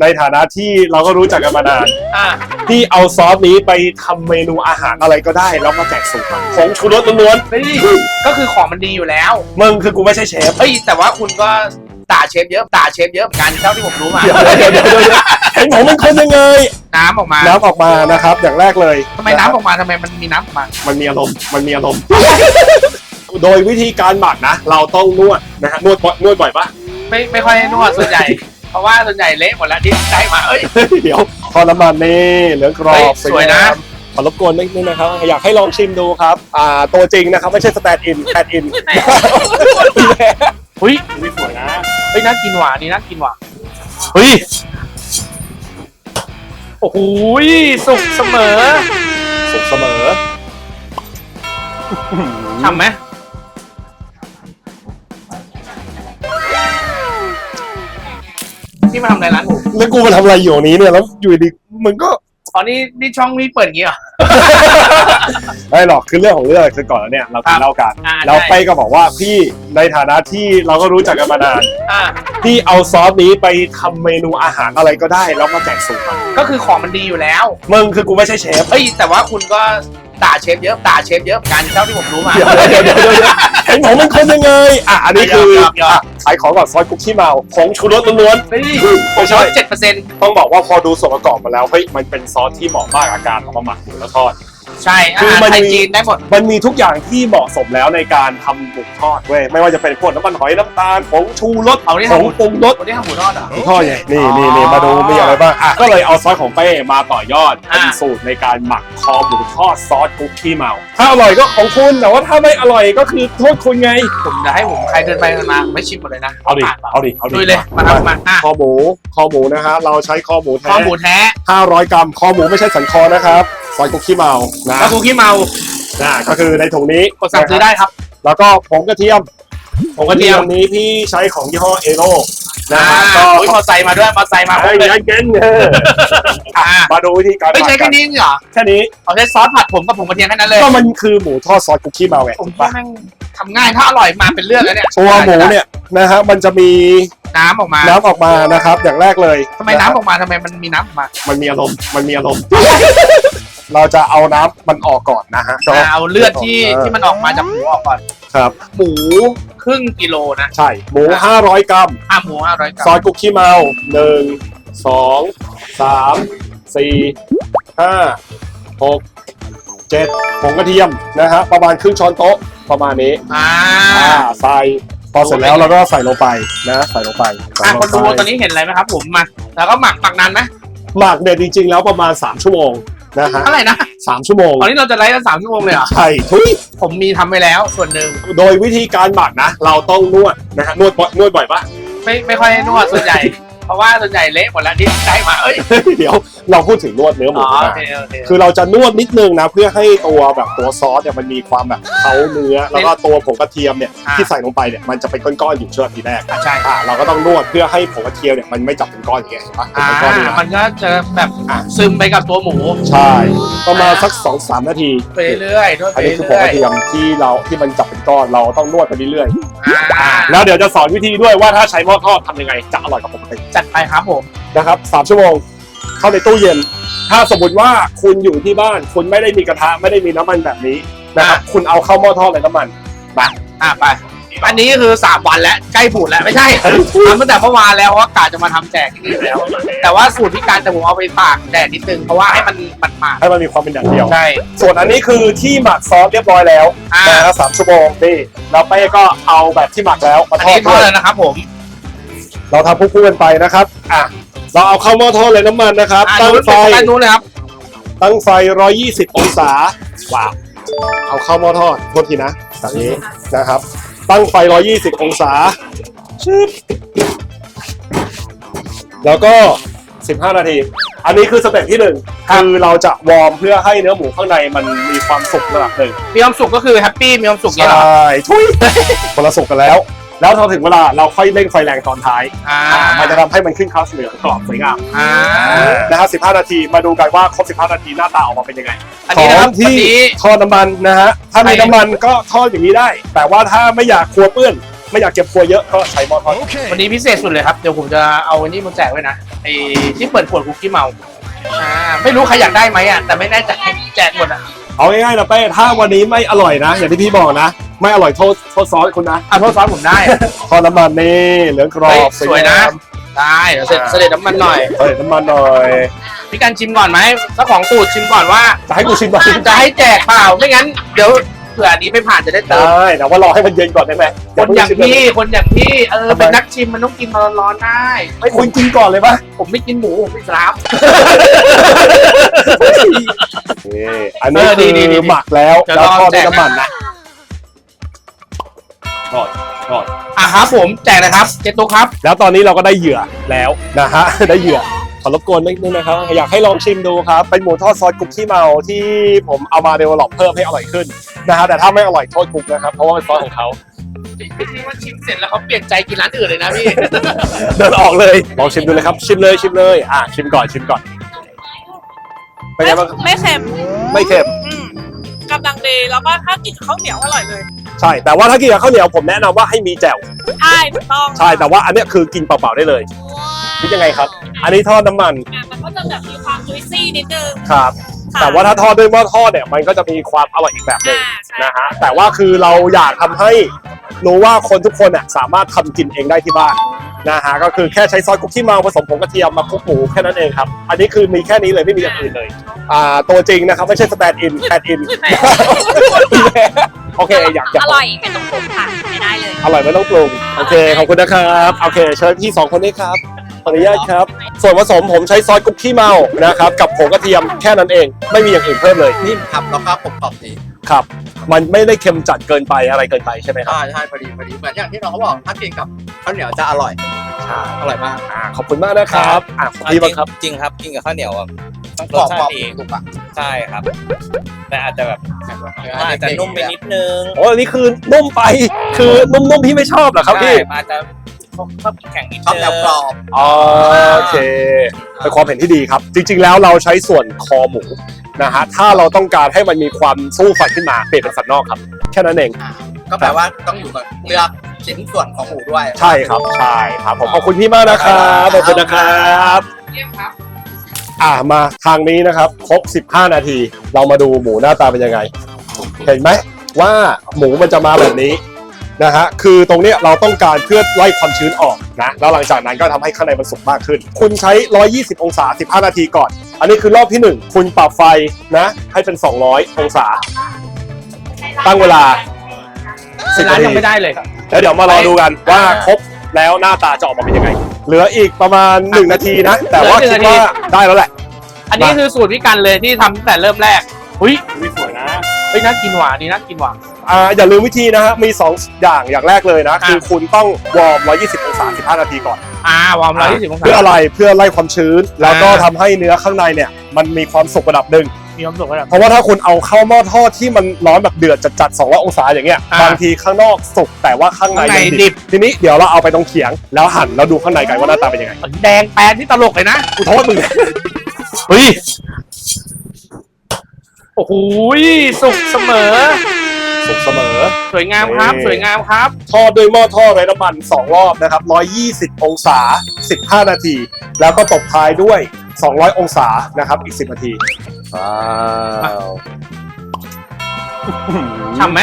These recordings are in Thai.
ในฐานะที่เราก็รู้จักกันมานานอ่าพี่เอาซอสนี้ไปทำเมนูอาหารอะไรก็ได้ แล้วมาแจกสูตรมันผงชูรสล้วนเฮ้ยก็คือของมันดีอยู่แล้ว ๆมึงคือกูไม่ใช่เชฟ เฮ้ย แต่ว่าคุณก็ด่าเชฟเยอะด่าเชฟเยอะเหมือนกันเท่าที่ผมรู้มาเดี๋ยวเดี๋ยวเดี๋ยวเดี๋ยวเดี๋ยวเห็นผมเป็นคนยังไงน้ำออกมาน้ำออกมานะครับ อย่างแรกเลยทำไมน้ำออกมาทำไมมันมีน้ำออกมา มันมีอารมณ์มันมีอารมณ์ โดยวิธีการหมักนะ เราต้องนวดนะฮะนวดบ่อยนวดบ่อยปะไม่ไม่ค่อยนวดส่วนใหญ่ เพราะว่าส่วนใหญ่เละหมดแล้วที่ได้มาเอ้ย เดี๋ยวทอดน้ำมันนี่เหลืองกรอเฮ้บยสวยนะ งามขอรบกวนนิดนึงนะครับ อยากให้ลองชิมดูครับ อ่าตัวจริงนะครับ ไม่ใช่สแตนด์อินสแตนด์อินเฮ้ยไม่สวยนะเฮ้ยน่ากินหวานนี่น่ากินหวานเฮ้ยโอ้โหสุกเสมอสุกเสมอ ทำไหม มาทำอะไรร้านผมแล้วกูมาทำอะไรอยู่ตรงนี้เนี่ยแล้วอยู่ดีมึงก็อ๋อนี่นี่ช่องนี้เปิดอย่างงี้เหรอ ไม่หรอกคือเรื่องของเรื่องคือก่อนแล้วเนี่ยเรากินเหล้ากันอ่าแล้วใช่เป้ก็บอกว่าพี่ในฐานะที่เราก็รู้จักกันมานานอ่าพี่เอาซอสนี้ไปทำเมนูอาหารอะไรก็ได้แล้วมาแจกสูตรมันก็คือของมันดีอยู่แล้ว มึงคือกูไม่ใช่เชฟ เฮ้ยแต่ว่าคุณก็ ด่าเชฟเยอะด่าเชฟเยอะเหมือนกันเท่าที่ผมรู้มา เดี๋ยวเดี๋ยวเดี๋ยวเดี๋ยวเดี๋ยวเห็นผมเป็นคนยังไง อะ อันนี้คือหยอกหยอกอะขายของก่อนซอสกุ๊กขี้เมาผงชูรสล้วนเฮ้ยๆไม่ใช่เจ็ดเปอร์เซ็นต์ต้องบอกว่าพอดูส่วนประกอบมาแล้วเฮ้ยมันเป็นซอสที่เหมาะมากกับการเอามาหมักแล้วทอด ใช่อาคือหารมันไทยมีจีนได้หมด มันมีทุกอย่างที่เหมาะสมแล้วในการทำหมูทอดเว้ยไม่ว่าจะเป็นพวกน้ำมันหอยน้ำตาลผงชูรสเอานี่ผทำงหมูปรุงรส คนที่ทำหมูทอดเหรอทอดไงนี่นี่นี่มาดูมีอะไรบ้างอะก็เลยเอาซอสของเป้มาต่อยอดอะ เป็นสูตรในการหมักคอหมูทอดซอสกุ๊กขี้เมา ถ้าอร่อยก็ของคุณแต่ว่าถ้าไม่อร่อยก็คือโทษคุณไง ผมจะให้ผมใครเดินไปเดินมาผมไม่ชิมหมดเลยนะเอาดิผ่นปล่เอาดิเอาดิลุยเลยมาครับมาอะคอหมูคอหมูนะฮะเราใช้คอหมูแท้ข้อหมูแท้500 กรัมคอหมูไม่ใช่สันคอนะครับ ซอยกุ๊กขี้เมานะแล้วกูขี้เมานะก็คือในถุงนี้กดสั่งซื้อได้ครับ แล้วก็ผงกระเทียมผงกระเทียมนี้พี่ใช้ของยี่ห้อเอโร่นะอ่าฮะก็อุ้ยมอไซค์มาด้วยมอไซค์มาครไอ้บเลยยันเก้นเอออ่ามาดูวิธีการไม่ใช่หแค่มักนี้เหรอแค่นี้เอาใช้ซอสผัดผมกับผงกระเทียมแค่นั้นเลยก็มันคือหมูทอดซอสกุ๊กขี้เมาไงผมถูกว่าปะแม่งทำง่ายถ้าอร่อยมาเป็นเรื่องแล้วเนี่ยตัวหมูเนี่ยนะฮะมันจะมี น้ำออกมาน้ำออกมานะครับ อย่างแรกเลยทำไมน้ำออกมาทำไมมันมีน้ำออกมามันมีอารมณ์มันมีอารมณ์ เราจะเอาน้ำมันออกก่อนนะฮะอ่าเอาเลือดที่ที่มันออกมาจากหมูออกก่อน ครับ หมูครึ่งกิโลนะใช่ หมู 500 กรัมอ่าหมูห้าร้อยกรัซอมสกุ๊กขี้เมาหนึ่งสองสามสี่ห้าหกเจ็ดผงกระเทียมนะฮะประมาณครึ่งช้อนโต๊ะประมาณนี้อ่าอ่าใส่ พอเสร็จแล้วเราก็ใส่ลงไปนะใส่ลงไปใส่อะลงคนดูไป ตอนนี้เห็นอะไรไหมครับผมมา แล้วก็หมักหมักนานไหมหมักเนี่ยจริงๆแล้วประมาณ 3 ชั่วโมงนะฮะเท่าไหร่นะสามชั่วโมงตอนนี้เราจะไลฟ์กันสามชั่วโมงเลยเหรอใช่ทุยผมมีทำไปแล้วส่วนหนึ่งโดยวิธีการหมักนะ เราต้องนวดนะฮะนวดบ่อยนวดบ่อยปะไม่ไม่ค่อยนวดส่วนใหญ่ เพราะว่าส่วนใหญ่เละหมดแล้วที่ได้มาเอ้ยเดี๋ยวเราพูดถึงนวดเนื้อหมูอ๋อนะโอเคโอเค คือเราจะนวดนิดนึงนะเพื่อให้ตัวแบบตัวซอสเนี่ยมันมีความแบบเขาเนื้อ แล้วก็ตัวผงกระเทียมเนี่ยอ่าที่ใส่ลงไปเนี่ยมันจะเป็นก้อนๆอยู่ช่วงทีแรกอะใช่ อ่าเราก็ต้องนวดเพื่อให้ผงกระเทียมเนี่ยมันไม่จับเป็นก้อนอย่างเงี้ยเห็นปะอ่าเป็นก้อนๆนี่นะมันก็จะแบบอะซึมไปกับตัวหมูใช่ประมาณสักสองสามนาที ไปเรื่อยๆนวดไปอันนี้คือผงเรื่กอยระเทียมที่เราที่มันจับเป็นก้อนเราต้องนวดไปเรื่อยๆอ่าๆแล้วเดี๋ยวจะสอนวิธีด้วยว่าถ้าใช้หม้อทอดทำยังไงจะอร่อยกว่าปกติจัดไปครับผมนะครับสามชั่วโมงเข้าในตู้เย็น ถ้าสมมติว่าคุณอยู่ที่บ้าน คุณไม่ได้มีกระทะไม่ได้มีน้ำมันแบบนี้นะครับคุณเอาเข้าหม้อทอดเลยน้ำมันอะไป อันนี้คือสามวันแล้วใกล้ผูดแล้วไม่ใช่ ทำตั้งแต่เมื่อวานแล้วเพราะว่ากะจะมาทำแจกที่นี่อยู่แล้ว แต่ว่าสูตรพิการแต่ผมเอาไปตากแดดนิดนึงเพราะว่าให้มันมันหมาดให้มันมีความเป็นอย่างเดียว ใช่ ส่วนอันนี้คือที่หมักซอสเรียบร้อยแล้วอ่านะครับสามชั่วโมงนี่แล้วเป้ก็เอาแบบที่หมักแล้วมาอันทอนี้ดทอด้ดวยแล้วนะครับผม เราทำคู่ๆกันไปนะครับอะเราเอาเข้าหม้อทอดเลยน้ำมันนะครับอะตั้งนู้นไฟไปด้านนู้นเลยครับ ตั้งไฟ 120 องศาว้าวเอาเข้าหม้อทอดโทษทีนะแบบนี้นะครับ ตั้งไฟ 120 องศาชึบแล้วก็ 15 นาที อันนี้คือสเต็ปที่หนึ่งคือเราจะวอร์มเพื่อให้เนื้อหมูข้างในมันมีความสุกระดับหนึ่งมีความสุขก็คือแฮปปี้มีความสุขใชเนี่ยเหรอ่ทุยคนละสุกกันแล้ว แล้วพอถึงเวลาเราค่อยเร่งไฟแรงตอนท้ายอ่ามันจะทำให้มันขึ้นคราวเหลืองกรอบสวยงามอ่านะครับ15 นาทีมาดูกันว่าครบ 15 นาทีหน้าตาออกมาเป็นยังไง อันนี้นะครับที่วันนี้ ทอดน้ำมันนะฮะ ถ้ามีใช่ น้ำมันก็ทอดอย่างนี้ได้ แต่ว่าถ้าไม่อยากครัวเปื้อน ไม่อยากเก็บครัวเยอะก็ใช้หม้อทอดวันนี้พิเศษสุดเลยครับ เดี๋ยวผมจะเอาอันนี้มาแจกไว้นะไอ้ที่เปิดขวดคุกกี้เมาอ่าไม่รู้ใครอยากได้ไหมอะแต่ไม่แน่ใจแจกหมดอะ เอาง่ายๆนะเป้ถ้าวันนี้ไม่อร่อยนะ อย่างที่พี่บอกนะ ไม่อร่อยโทษโทษซอสคุณนะอะโทษซ้อนผมได้อะทอดน้ำมันนี่เหลืองกรอเฮ้ยบสวยนะได้เดี๋ยวเสร็จเสด็จน้ำมันหน่อยเฮ้ยน้ำมันหน่อยพี่การชิมก่อนไหมเจ้าของสูตรชิมก่อนว่าจะให้กูชิมไหมจะให้แจกเปล่าไม่งั้นเดี๋ยวเผื่ออันนี้ไม่ผ่านจะได้เติมได้แต่ว่ารอให้มันเย็นก่อนได้ไหมคนอย่างพี่คนอย่างพี่เออเป็นนักชิมมันต้องกินตอนร้อนๆได้ไม่คุณกินก่อนเลยปะผมไม่กินหมูผมไม่สลับ นี่อันนี้เออดีคือดีดีหมักแล้วเดี๋ยวแล้วรอทอดด้วยแจกน้ำมันนะ ทอดทอดอะครับผมแจกนะครับเจตุกครับ แล้วตอนนี้เราก็ได้เหยื่อแล้วนะฮะ ได้เหยื่อขอรบกวนนิดนึงนะครับ อยากให้ลองชิมดูครับ เป็นหมูทอดซอสกุ๊กขี้เมาที่ผมเอามาเดเวลลอปเพิ่มให้อร่อยขึ้นนะฮะแต่ถ้าไม่อร่อยโทษกุ๊กนะครับ เพราะว่าเป็นซอสของเขาไม่ใช่ว่าชิมเสร็จแล้วเขาเปลี่ยนใจกินร้านอื่นเลยนะพี่ เดินออกเลย ลองชิมดูเลยครับ ชิมเลยชิมเลย อะชิมก่อนชิมก่อน เป็นไงบ้างครับไม่เค็มไม่เค็มอืม กำลังดีแล้วก็ถ้ากินข้าวเหนียวอร่อยเลย ใช่ แต่ว่าถ้ากินกับข้าวเหนียวผมแนะนำว่าให้มีแจ่วใช่ถูกต้องใช่แต่ว่าอันเนี้ยคือกินเปล่าๆได้เลยคิดยังไงครับ อันนี้ทอดน้ำมันอะมันก็จะแบบมีความจุยซี่นิดนึง ครับ ค่ะแต่ว่าถ้าทอดด้วยหม้อทอดเนี่ยมันก็จะมีความอร่อยอีกแบบหนึ่งอ่าใช่ นะฮะแต่ว่าคือเราอยากทำให้รู้ว่าคนทุกคนน่ะสามารถทำกินเองได้ที่บ้าน นะฮะก็คือแค่ใช้ซอสกุ๊กขี้เมาผสมผงกระเทียมมาคลุกหมูแค่นั้นเองครับ อันนี้คือมีแค่นี้เลยไม่มีอย่างอื่นเลยอ่าตัวจริงนะครับไม่ใช่สแตนด์อินแตนด์อินโอเคอยากอยากอร่อยเป็นตรงๆค่ะไม่ได้เลย อร่อยไม่ต้องปรุงโอเคขอบคุณนะครับโอเคเชิญพี่สองคนนี้ครับขออนุญาตครับ ส่วนผสมผมใช้ซอสกุ๊กขี้เมานะครับ กับผงกระเทียมแค่นั้นเอง ไม่มีอย่างอื่นเพิ่มเลยนิ่มครับแล้วก็กลมกล่อมดี ครับ มันไม่ได้เค็มจัดเกินไปอะไรเกินไปใช่ไหมครับใช่ใช่พอดีพอดีเหมือนอย่างที่น้องเขาบอกถ้ากินกับข้าวเหนียวจะอร่อยใช่ อร่อยมากอ่าขอบคุณมากนะครับอะขอบคุณพี่บ้างครับ จริงครับกินกับข้าวเหนียวอะต้องกรรสอบชากรอบติดีถูกปะใช่ครับ แต่อาจจะแบบอาจจะนุ่มไปนิดนึงโอ้อันนี้คือนุ่มไป คือนุ่มๆพี่ไม่ชอบเหรอครับใช่พี่อาจจะชอบแข็งนิดชอบนึแนวงกรอบอ๋อโอเคเป็นความเห็นที่ดีครับ จริง ๆ แล้วเราใช้ส่วนคอหมู นะฮะถ้าเราต้องการให้มันมีความสู้ฟันขึ้นมาเปลี่ยนเป็นสันนอกครับ แค่นั้นเองก็แปลว่าต้องอยู่กับเลือกชิ้นส่วนของหมูด้วย ใช่ครับใช่ครับผมขอบคุณพี่มากนะครับขอบคุณนะครับเยี่ยมครับ อ่ามาทางนี้นะครับครบ 15 นาที เรามาดูหมูหน้าตาเป็นยังไง เห็นไหมว่าหมูมันจะมาแบบนี้นะฮะคือตรงเนี้ยเราต้องการเพื่อไล่ความชื้นออกนะแล้วหลังจากนั้นก็ทำให้ข้างในมันสุกมากขึ้น คุณใช้ 120 องศา 15 นาทีก่อน อันนี้คือรอบที่ 1 คุณปรับไฟนะ ให้เป็น 200 องศา ตั้งเวลา10ร้านนาทียังไม่ได้เลยครับ แล้วเดี๋ยวมารอดูกันว่าครบแล้วหน้าตาจะออกมาเป็นยังไง เหลืออีกประมาณ 1 นาทีนะ แต่ว่าเหลือหนึ่คิดงนาทีว่าได้แล้วแหละ อันนี้คือสูตรพี่กันเลยที่ทำตั้งแต่เริ่มแรก อุ้ยสวยนะเฮ้ยน่ากินหวานนี่น่ากินหวาน อ่าอย่าลืมวิธีนะฮะมี 2 อย่างอย่างแรกเลยนะอะคือคุณต้องวอร์ม 120 องศา 15 นาทีก่อน อ่าวอร์มร้อยยี่สิบองศา เพื่ออะไรเพื่อไล่ความชื้น แล้วก็อ่าทำให้เนื้อข้างในเนี่ย มันมีความสุกระดับหนึ่ง มีความสุขระดับ เพราะว่าถ้าคุณเอาเข้าหม้อทอดที่มันร้อนแบบเดือดจัดๆ200องศาอย่างเงี้ยอ่าบางทีข้างนอกสุกแต่ว่าข้างในข้างในยังดิดิบบ ทีนี้เดี๋ยวเราเอาไปตรงเขียง แล้วหั่นแล้วดูข้างในกันว่าหน้าตาเป็นยังไงแดงแปนที่ตลกเลยนะกูโทษมึง เฮ้ยโอ้โหสุกเสมอ สุกเสมอ สวยงามครับนี่สวยงามครับ ทอดด้วยหม้อทอดไร้น้ำมัน 2 รอบนะครับ 120 องศา 15 นาที แล้วก็ตบท้ายด้วย 200 องศานะครับ อีก 10 นาทีว้าวฉ่ำไหม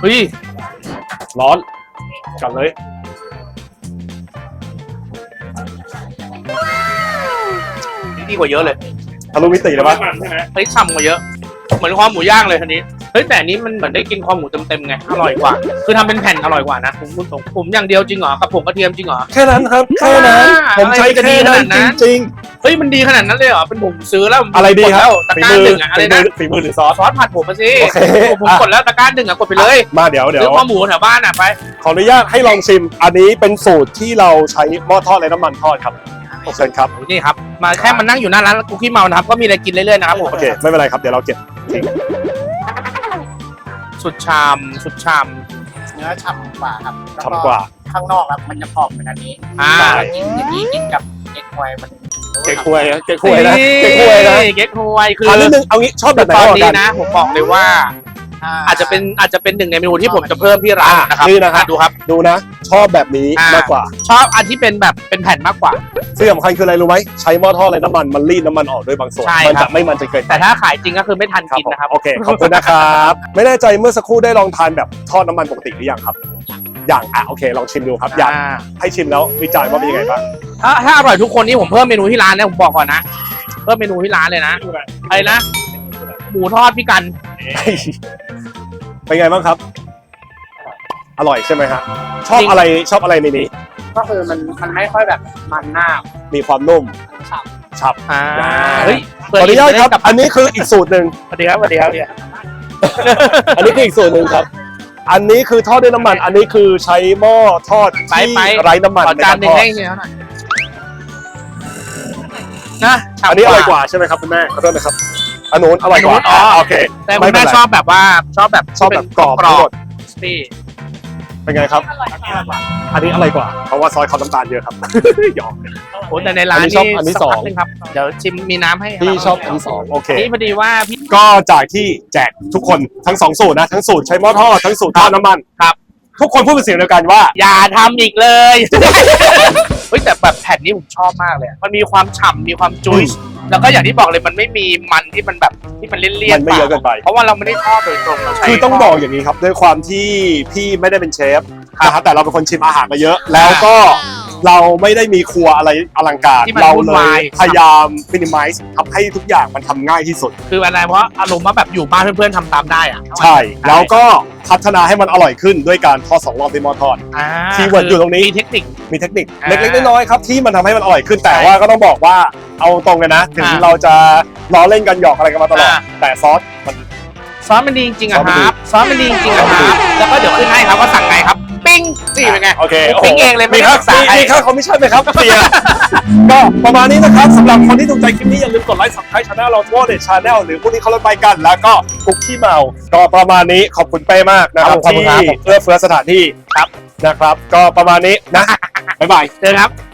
เฮ้ย ร้อนกลับเลยดีกว่าเยอะเลยทะลุมิติเลยปะเฮ้ยฉ่ำกว่าเยอะ เหมือนความหมูย่างเลยทีนี้เฮ้ยแต่อันนี้มันเหมือนได้กินความหมูเต็มๆไงอร่อยกว่า คือทำเป็นแผ่นอร่อยกว่านะผมพูดตรงผมอย่างเดียวจริงเหรอกับผงกระเทียมจริงเหรอ แค่นั้นครับแค่นั้น อ่าผมใช้อะไรจะดีแค่นั้นขนาดนั้น จริง เฮ้ยมันดีขนาดนั้นเลยเหรอเป็นผมซื้อแล้วๆอะไรดีครับกแล้วตะฝีกร้ามือหนึ่งอะอะไรนะฝีมือหรือซอส ซอสผัดผมมาสิโอเค ผมอะกดแล้วตะกร้าหนึ่งอะกดไปเลยมาเดี๋ยวเดี๋ยซื้วอข้าวหมูแถวบ้านอะไปขออนุญาตให้ลองชิม อันนี้เป็นสูตรที่เราใช้หม้อทอดไร้น้ำมันทอดครับเชิญครับ นี่ครับมาแค่มันนั่งอยู่หน้าร้านคุกกี้เมานะครับก็มีอะไรกินเรื่อยๆนะครับผม โอเค ไม่เป็นไรครับ เดี๋ยวเราเก็บทิ้ง สุดชามสุดชาม เนื้อฉ่ำกว่าครับแล้วฉ่ำกว่า ข้างนอกครับมันจะกรอบเหมือนอันนี้อ่าใช่กินอย่างนี้กินกับเอ็กไวมันเก๊กฮวยนะเก๊กฮวยนะเก๊กฮวยนะเก๊กฮวยคืออันนิดนึงเอางี้ชอบแบบไหนตอนก่อนนี้กันนะ ผมบอกเลยว่า อาจจะเป็นอาจจะเป็นหนึ่งในเมนูที่ผมจะเพิ่มที่ร้านนะครับนี่นะฮะดูครับ ดูนะ ชอบแบบนี้อ่าม มากกว่าชอบอันที่เป็นแบบเป็นแผ่นมากกว่าที่สำคัญคืออะไรรู้ไหมใช้หม้อทอดไรน้ำมันมันรีดน้ำมันออกด้วยบางส่วน ใช่มันครัจะบไม่มันจะเกินไปแต่ถ้าขายจริงก็คือไม่ทันกินนะครับโอเคขอบคุณนะครับ ไม่แน่ใจเมื่อสักครู่ได้ลองทานแบบทอดน้ำมันปกติหรือยังครับอย่างอะโอเค ลองชิมดูครับอยากอ่าให้ชิมแล้ววิจารณ์ว่าเป็นยังไงบ้างถ้าถ้าอร่อยทุกคนนี่ผมเพิ่มเมนูที่ร้านนะผมบอกก่อนนะ เพิ่มเมนูที่ร้านเลยนะอะไรนะ หมูทอดพี่กัน เป็นไงบ้างครับ อร่อยใช่ไหมฮะ ชอบอะไรชอบอะไรในนี้ ก็คือมันมันไม่ค่อยแบบมันหน้ามีความนุ่มฉับอ่าอ่าเฮ้ยขออนุญาตครับกับ อันนี้คืออีกสูตรหนึ่งสวัสดีครับสวัสดีครับเนี่ยอันนี้คืออีกสูตรหนึ่งครับ อันนี้คือทอดด้วยน้ำมัน อันนี้คือใช้หม้อทอดที่ไร้น้ำมันขอในจาการรหนึ่ทงอดให้เฮียหน่อยนะฉ่ำอันนี้อร่อยกว่าใช่ไหมครับคุณแม่ขอโทษนะครับ อันนู้นอร่อยกว่าอันนู้นอ๋อโอเค แต่คุณไม่เป็แม่นไร ชอบแบบว่าชอบแบบชอบแบบกรอบกรทั้งอหมบดนี่เป็นไงครับอร่อยมากอันนี้อร่อยกว่า เพราะว่าซอยเขาน้ำตาลเยอะครับ หยอก โอ้แต่ในร้านอันนี้ชอบอันนี้สักสองพักหนึงครับเดี๋ยวชิมมีน้ำให้ครับพี่ชอบอันที่สองโอเค นี่พอดีว่าพี่ ก็จากที่แจกทุกคนทั้งสองสูตรนะ ทั้งสูตรใช้หม้อทอดทั้งสูตรทอดน้ำมันครับ ทุกคนพูดเป็นเสียงเดียวกันว่า อย่าทำอีกเลย เฮ้ยแต่แบบแผ่นนี้ผมชอบมากเลยอะมันมีความฉ่ำมีความจุยส์แล้วก็อย่างที่บอกเลยมันไม่มีมันที่มันแบบที่มันเลี่ยนมันไม่เยอะเกินไป เพราะว่าเราไม่ได้ทอดโดยตรงเราใช้ คือต้องบอกอย่างนี้ครับ ด้วยความที่พี่ไม่ได้เป็นเชฟนะครับแต่เราเป็นคนชิมอาหารมาเยอะ แล้วก็ เราไม่ได้มีครัวอะไรอลังการ ที่มันเราวุ่นเลวาย ยพยายามมินิมัลทำให้ทุกอย่างมันทำง่ายที่สุด คืออะไรเพราะอารมณ์ว่าแบบอยู่บ้านเพื่อนๆทำตามได้อะใช่ แล้วก็พัฒนาให้มันอร่อยขึ้นด้วยการทอดสองรอบในหม้อทอด อ่าคีย์เวิร์ดอยู่ตรงนี้ มีเทคนิค มีเทคนิคอ่าเล็กๆน้อยๆครับที่มันทำให้มันอร่อยขึ้นแต่ใช่ว่าก็ต้องบอกว่าเอาตรงกันนะ ถึงอ่าเราจะล้อเล่นกันหยอกอะไรกันมาตลอด อ่า แต่ซอสมัน ซอสมันดีจริงๆอะซอสมันคดีรับซอสมันดีจริงๆอะครับแล้วก็เดี๋ยวขึ้นให้ครับว่าสั่งไงครับปิ้งนี่เป็นไงโอเคปิ๊งเองเลยไม่มีได้ครับศึกษามีใคร มีค่าคอมมิชชั่นไหมครับเคลียร์ก็ประมาณนี้นะครับสำหรับคนที่ถูกใจคลิปนี้อย่าลืมกดไลค์สับสไครต์ช anel เราทั่วเดชชาแนลหรือพวกนี้เขาลดไปกัน แล้วก็คุกขี้เมาก็ประมาณนี้ขอบคุณเป้มากนะครับขอบคุณที่ครับ เอื้อเฟื้อสถานที่ครับนะครับ ก็ประมาณนี้นะบ๊ายบาย เจอครับ